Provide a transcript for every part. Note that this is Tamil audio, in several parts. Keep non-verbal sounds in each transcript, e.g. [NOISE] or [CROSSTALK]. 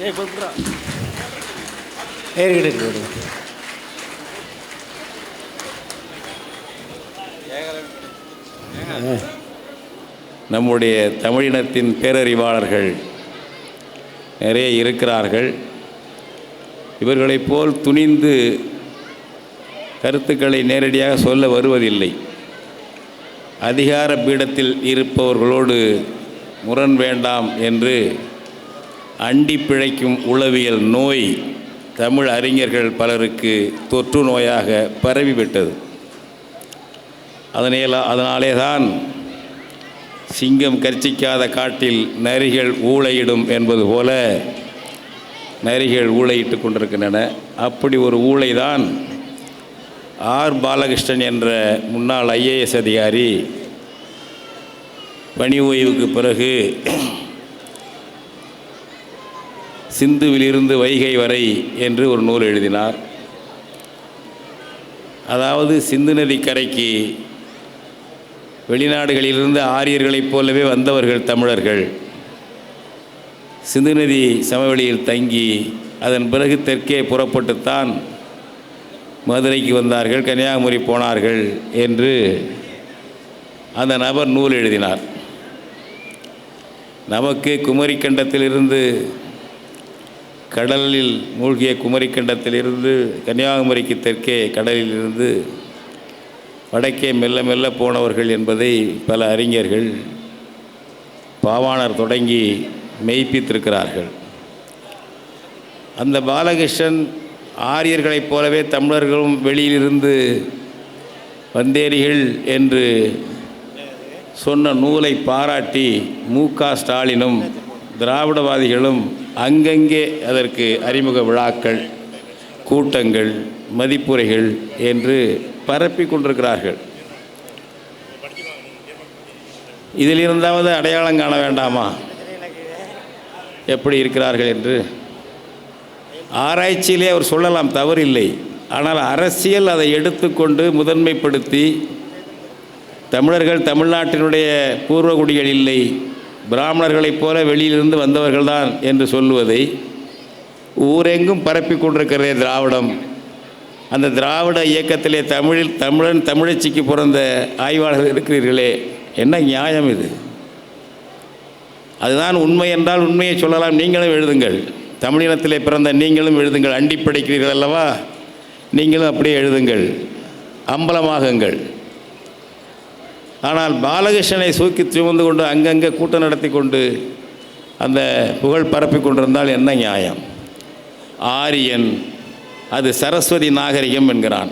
ஏய் நம்முடைய தமிழினத்தின் பேரறிவாளர்கள் நிறைய இருக்கிறார்கள். இவர்களைப் போல் துணிந்து கருத்துக்களை நேரடியாக சொல்ல வருவதில்லை. அதிகார பீடத்தில் இருப்பவர்களோடு முரண் வேண்டாம் என்று அண்டி பிழைக்கும் உளவியல் நோய் தமிழ் அறிஞர்கள் பலருக்கு தொற்று நோயாக பரவிவிட்டது. அதனே அதனாலே தான் சிங்கம் கர்ச்சிக்காத காட்டில் நரிகள் ஊழையிடும் என்பது போல நரிகள் ஊளையிட்டு கொண்டிருக்கின்றன. அப்படி ஒரு ஊளை தான் ஆர் பாலகிருஷ்ணன் என்ற முன்னாள் ஐஏஎஸ் அதிகாரி பணி ஓய்வுக்கு பிறகு சிந்துவிலிருந்து வைகை வரை என்று ஒரு நூல் எழுதினார். அதாவது சிந்து நதிக்கரைக்கு வெளிநாடுகளிலிருந்து ஆரியர்களைப் போலவே வந்தவர்கள் தமிழர்கள். சிந்து நதி சமவெளியில் தங்கி அதன் பிறகு தெற்கே புறப்பட்டுத்தான் மதுரைக்கு வந்தார்கள் கன்னியாகுமரி போனார்கள் என்று அந்த நபர் நூல் எழுதினார். நமக்கு குமரிக்கண்டத்திலிருந்து கடலில் மூழ்கிய குமரிக்கண்டத்திலிருந்து கன்னியாகுமரிக்கு தெற்கே கடலிலிருந்து வடக்கே மெல்ல மெல்ல போனவர்கள் என்பதை பல அறிஞர்கள் பாவாணர் தொடங்கி மெய்ப்பித்திருக்கிறார்கள். அந்த பாலகிருஷ்ணன் ஆரியர்களைப் போலவே தமிழர்களும் வெளியிலிருந்து வந்தேரிகள் என்று சொன்ன நூலை பாராட்டி மு க ஸ்டாலினும் திராவிடவாதிகளும் அங்கங்கே அதற்கு அறிமுக விழாக்கள் கூட்டங்கள் மதிப்புரைகள் என்று பரப்பி கொண்டிருக்கிறார்கள். இதில் இருந்தாவது அடையாளம் காண வேண்டாமா? எப்படி இருக்கிறார்கள் என்று? ஆராய்ச்சியிலே அவர் சொல்லலாம் தவறில்லை. ஆனால் அரசியல் அதை எடுத்துக்கொண்டு முதன்மைப்படுத்தி தமிழர்கள் தமிழ்நாட்டினுடைய பூர்வகுடிகள் இல்லை பிராமணர்களைப் போல வெளியிலிருந்து வந்தவர்கள்தான் என்று சொல்லுவதை ஊரெங்கும் பரப்பி கொண்டிருக்கிறதே திராவிடம். அந்த திராவிட இயக்கத்திலே தமிழில் தமிழன் தமிழச்சிக்கு பிறந்த ஆய்வாளர்கள் இருக்கிறீர்களே என்ன நியாயம் இது? அதுதான் உண்மை என்றால் உண்மையை சொல்லலாம் நீங்களும் எழுதுங்கள். தமிழினத்திலே பிறந்த நீங்களும் எழுதுங்கள். அண்டி படிக்கிறீர்கள் அல்லவா? நீங்களும் அப்படியே எழுதுங்கள். அம்பலமாகுங்கள். ஆனால் பாலகிருஷ்ணனை சூக்கி சுமந்து கொண்டு அங்கங்கே கூட்டம் நடத்தி கொண்டு அந்த புகழ் பரப்பி கொண்டிருந்தால் என்ன நியாயம்? ஆரியன் அது சரஸ்வதி நாகரிகம் என்கிறான்.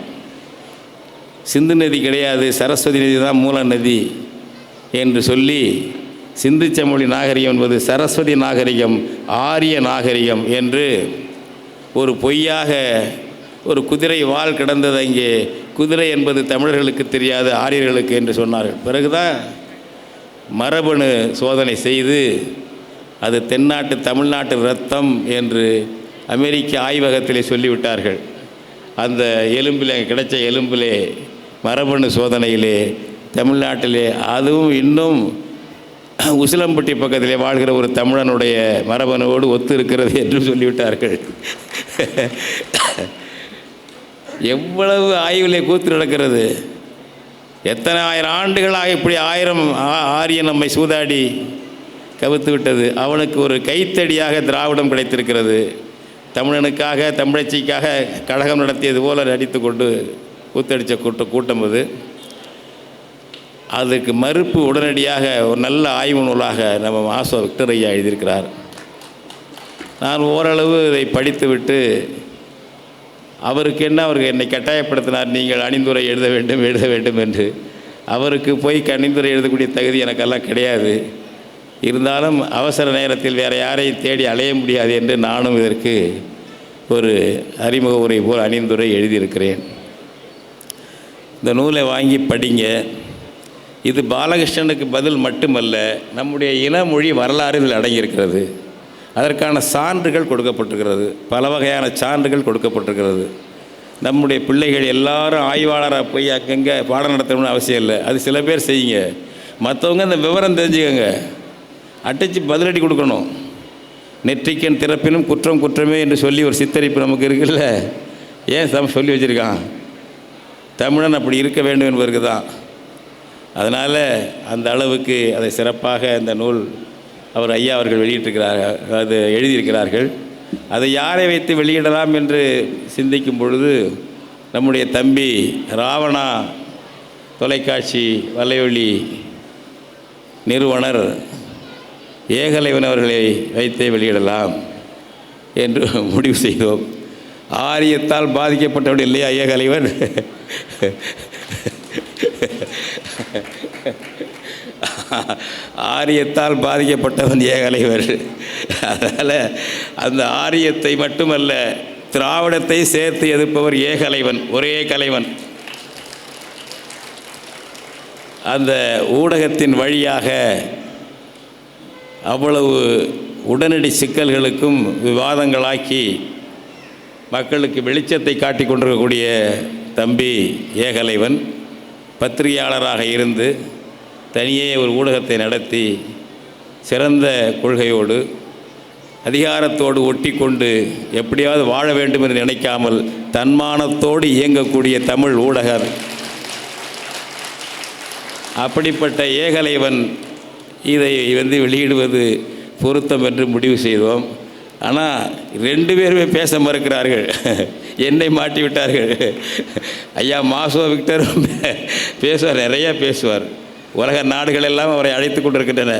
சிந்து நதி கிடையாது. சரஸ்வதி நதி தான் மூல நதி என்று சொல்லி சிந்திச்ச மொழி நாகரிகம் என்பது சரஸ்வதி நாகரிகம் ஆரிய நாகரிகம் என்று ஒரு பொய்யாக ஒரு குதிரை வால் கிடந்தது அங்கே. குதிரை என்பது தமிழர்களுக்கு தெரியாது ஆரியர்களுக்கு என்று சொன்னார்கள். பிறகுதான் மரபணு சோதனை செய்து அது தென்னாட்டு தமிழ்நாட்டு ரத்தம் என்று அமெரிக்க ஆய்வகத்திலே சொல்லிவிட்டார்கள். அந்த எலும்பில் கிடைச்ச எலும்பிலே மரபணு சோதனையிலே தமிழ்நாட்டிலே அதுவும் இன்னும் [CLEARS THROAT] உசிலம்பட்டி பக்கத்திலே வாழ்கிற ஒரு தமிழனுடைய மரபணுவோடு ஒத்து இருக்கிறது என்று சொல்லிவிட்டார்கள். [CLEARS THROAT] எவ்வளவு ஆய்விலே கூத்து நடக்கிறது. எத்தனை ஆயிரம் ஆண்டுகளாக இப்படி ஆயிரம் ஆ- ஆரியன் நம்மை சூதாடி கவித்து விட்டது. அவனுக்கு ஒரு கைத்தடியாக திராவிடம் கிடைத்திருக்கிறது. தமிழனுக்காக தமிழச்சிக்காக கழகம் நடத்தியது போல நடித்து கொண்டு கூத்தடித்த கூட்ட கூட்டம் அது. அதுக்கு மறுப்பு உடனடியாக ஒரு நல்ல ஆய்வு நூலாக நம்ம மாசோ விக்டர் ஐயா எழுதியிருக்கிறார். நான் ஓரளவு இதை படித்துவிட்டு அவருக்கு என்ன அவருக்கு என்னை கட்டாயப்படுத்தினார் நீங்கள் அணிந்துரை எழுத வேண்டும் எழுத வேண்டும் என்று. அவருக்கு போய் கணிந்துரை எழுதக்கூடிய தகுதி எனக்கெல்லாம் கிடையாது. இருந்தாலும் அவசர நேரத்தில் வேறு யாரையும் தேடி அலைய முடியாது என்று நானும் இதற்கு ஒரு அறிமுக உரை போல் அணிந்துரை எழுதியிருக்கிறேன். இந்த நூலை வாங்கி படிங்க. இது பாலகிருஷ்ணனுக்கு பதில் மட்டுமல்ல நம்முடைய இனமொழி வரலாறு இதில் அடங்கியிருக்கிறது. அதற்கான சான்றுகள் கொடுக்கப்பட்டிருக்கிறது. பல வகையான சான்றுகள் கொடுக்கப்பட்டிருக்கிறது. நம்முடைய பிள்ளைகள் எல்லாரும் ஆய்வாளராக போய் அங்கங்கே பாடம் நடத்தணும்னு அவசியம் இல்லை. அது சில பேர் செய்யுங்க. மற்றவங்க அந்த விவரம் தெரிஞ்சுக்கோங்க. அட்டைச்சு பதிலடி கொடுக்கணும். நெற்றிக்கன் திறப்பினும் குற்றம் குற்றமே என்று சொல்லி ஒரு சித்தரிப்பு நமக்கு இருக்குல்ல? ஏன் சம் சொல்லி வச்சுருக்கான்? தமிழன் அப்படி இருக்க வேண்டும் என்பதற்கு தான். அதனால் அந்த அளவுக்கு அதை சிறப்பாக இந்த நூல் அவர் ஐயா அவர்கள் வெளியிட்டிருக்கிறார்கள் அது எழுதியிருக்கிறார்கள். அதை யாரை வைத்து வெளியிடலாம் என்று சிந்திக்கும் பொழுது நம்முடைய தம்பி ராவணா தொலைக்காட்சி வலையொலி நிறுவனர் ஏகலைவன் அவர்களை வைத்தே வெளியிடலாம் என்று முடிவு செய்தோம். ஆரியத்தால் பாதிக்கப்பட்டவன் இல்லையா ஏகலைவன்? ஆரியத்தால் பாதிக்கப்பட்டவன் ஏகலைவர் அதனால் அந்த ஆரியத்தை மட்டுமல்ல திராவிடத்தை சேர்த்து எதிர்ப்பவர் ஏகலைவன் ஒரே கலைவன் அந்த ஊடகத்தின் வழியாக அவ்வளவு உடனடி சிக்கல்களுக்கும் விவாதங்களாக்கி மக்களுக்கு வெளிச்சத்தை காட்டிக் கொண்டிருக்கக்கூடிய தம்பி ஏகலைவன் பத்திரிகையாளராக இருந்து தனியே ஒரு ஊடகத்தை நடத்தி சிறந்த கொள்கையோடு அதிகாரத்தோடு ஒட்டி கொண்டு எப்படியாவது வாழ வேண்டும் என்று நினைக்காமல் தன்மானத்தோடு இயங்கக்கூடிய தமிழ் ஊடகர். அப்படிப்பட்ட ஏகலைவன் இதை வந்து வெளியிடுவது பொருத்தம் என்று முடிவு செய்தோம். ஆனால் ரெண்டு பேருமே பேச மறுக்கிறார்கள். என்னை மாட்டி விட்டார்கள். ஐயா மாசோ விக்டர் பேசுவார் நிறையா பேசுவார். உலக நாடுகள் எல்லாம் அவரை அழைத்து கொண்டிருக்கின்றன.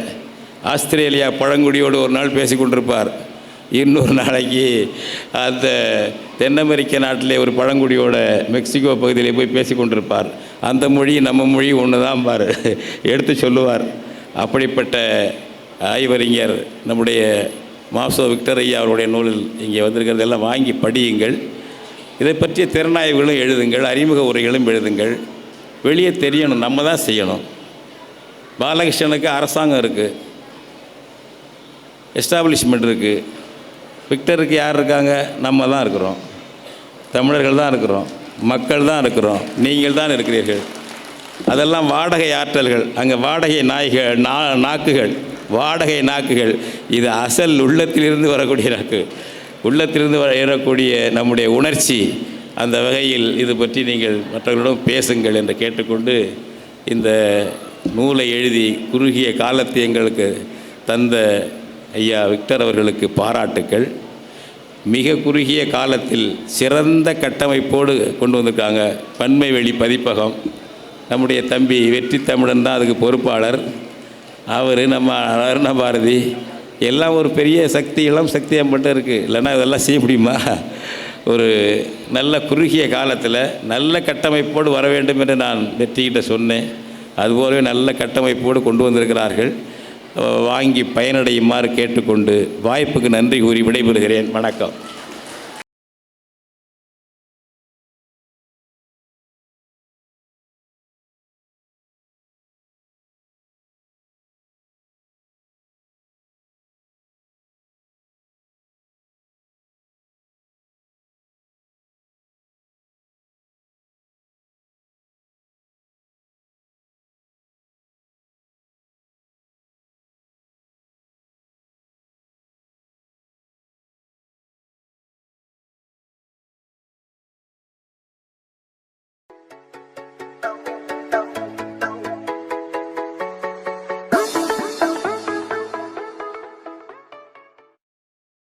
ஆஸ்திரேலியா பழங்குடியோடு ஒரு நாள் பேசி கொண்டிருப்பார். இன்னொரு நாளைக்கு அந்த தென் அமெரிக்க நாட்டிலே ஒரு பழங்குடியோட மெக்சிகோ பகுதியிலே போய் பேசி கொண்டிருப்பார். அந்த மொழி நம்ம மொழி ஒன்று தான் பார். எடுத்து சொல்லுவார். அப்படிப்பட்ட ஆய்வறிஞர் நம்முடைய மாசோ விக்டர் ஐயா அவருடைய நூலில் இங்கே வந்திருக்கிறதெல்லாம் வாங்கி படியுங்கள். இதை பற்றிய திறனாய்வுகளும் எழுதுங்கள் அறிமுக உரைகளும் எழுதுங்கள். வெளியே தெரியணும் நம்ம தான் செய்யணும். பாலகிருஷ்ணனுக்கு அரசாங்கம் இருக்குது எஸ்டாப்ளிஷ்மெண்ட் இருக்குது விக்டருக்கு யார் இருக்காங்க? நம்ம தான் இருக்கிறோம். தமிழர்கள் தான் இருக்கிறோம். மக்கள் தான் இருக்கிறோம். நீங்கள் தான் இருக்கிறீர்கள். அதெல்லாம் வாடகை ஆற்றல்கள். அங்கே வாடகை நாய்கள் நா நாக்குகள். வாடகை நாக்குகள். இது அசல் உள்ளத்திலிருந்து வரக்கூடிய நாக்கு. உள்ளத்திலிருந்து வர ஏறக்கூடிய நம்முடைய உணர்ச்சி அந்த வகையில் இது பற்றி நீங்கள் மற்றவர்களிடம் பேசுங்கள் என்று கேட்டுக்கொண்டு இந்த நூலை எழுதி குறுகிய காலத்தை எங்களுக்கு தந்த ஐயா விக்டர் அவர்களுக்கு பாராட்டுக்கள். மிக குறுகிய காலத்தில் சிறந்த கட்டமைப்போடு கொண்டு வந்திருக்காங்க. பன்மை வெளி பதிப்பகம். நம்முடைய தம்பி வெற்றி தமிழன் தான் அதுக்கு பொறுப்பாளர். அவர் நம்ம அருண பாரதி எல்லாம் ஒரு பெரிய சக்தி இளம் மட்டும் இருக்குது இல்லைன்னா இதெல்லாம் செய்ய முடியுமா? ஒரு நல்ல குறுகிய காலத்தில் நல்ல கட்டமைப்போடு வர வேண்டும் என்று நான் வெற்றிகிட்ட சொன்னேன். அதுபோலவே நல்ல கட்டமைப்போடு கொண்டு வந்திருக்கிறார்கள். வாங்கி பயனடையுமாறு கேட்டுக்கொண்டு வாய்ப்புக்கு நன்றி கூறி விடைபெறுகிறேன். வணக்கம்.